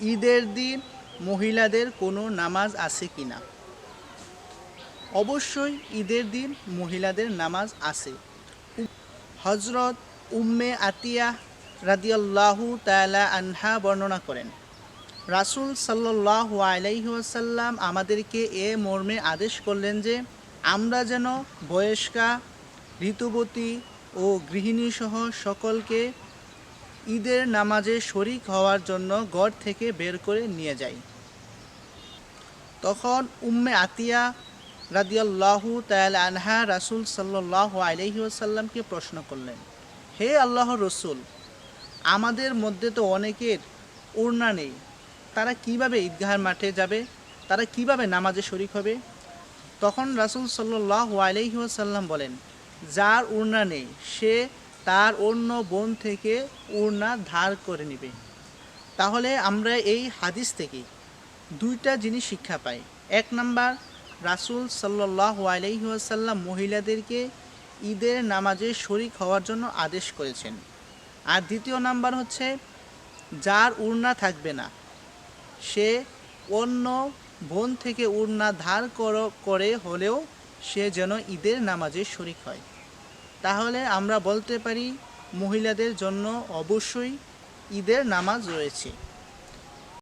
ঈদের দিন মহিলাদের কোনো নামাজ আছে কি না? অবশ্যই ঈদের দিন মহিলাদের নামাজ আছে। হজরত উম্মে আতিয়া রাদিয়াল্লাহু তাআলা আনহা বর্ণনা করেন, রাসূল সাল্লাল্লাহু আলাইহি ওয়াসাল্লাম আমাদেরকে এ মর্মে আদেশ করলেন যে, আমরা যেন বয়স্কা, ঋতুবতী ও গৃহিণীসহ সকলকে ঈদের নামাজে শরিক হওয়ার জন্য ঘর থেকে বের করে নিয়ে যাই তখন উম্মে আতিয়া রাদিয়াল্লাহু তাআলা আনহা রাসূল সাল্লাহ আলাইহি ওয়াসাল্লামকে প্রশ্ন করলেন, হে আল্লাহ রসুল, আমাদের মধ্যে তো অনেকের ওড়না নেই। তারা কীভাবে ঈদগাহের মাঠে যাবে? তারা কীভাবে নামাজে শরিক হবে? তখন রাসূল সাল্লাল্লাহু আলাইহি ওয়াসাল্লাম বলেন, যার ওড়না নেই, সে তার অন্য বোন থেকে ওড়না ধার করে নেবে। তাহলে আমরা এই হাদিস থেকে দুইটা জিনিস শিক্ষা পাই। এক নাম্বার, রাসূল সাল্লাহ আলহিহাসাল্লাম মহিলাদেরকে ঈদের নামাজে শরিক হওয়ার জন্য আদেশ করেছেন। আর দ্বিতীয় নাম্বার হচ্ছে, যার উড়না থাকবে না, সে অন্য বোন থেকে উড়না ধার করে হলেও সে যেন ঈদের নামাজে শরিক হয়। তাহলে আমরা বলতে পারি মহিলাদের জন্য অবশ্যই ঈদের নামাজ রয়েছে।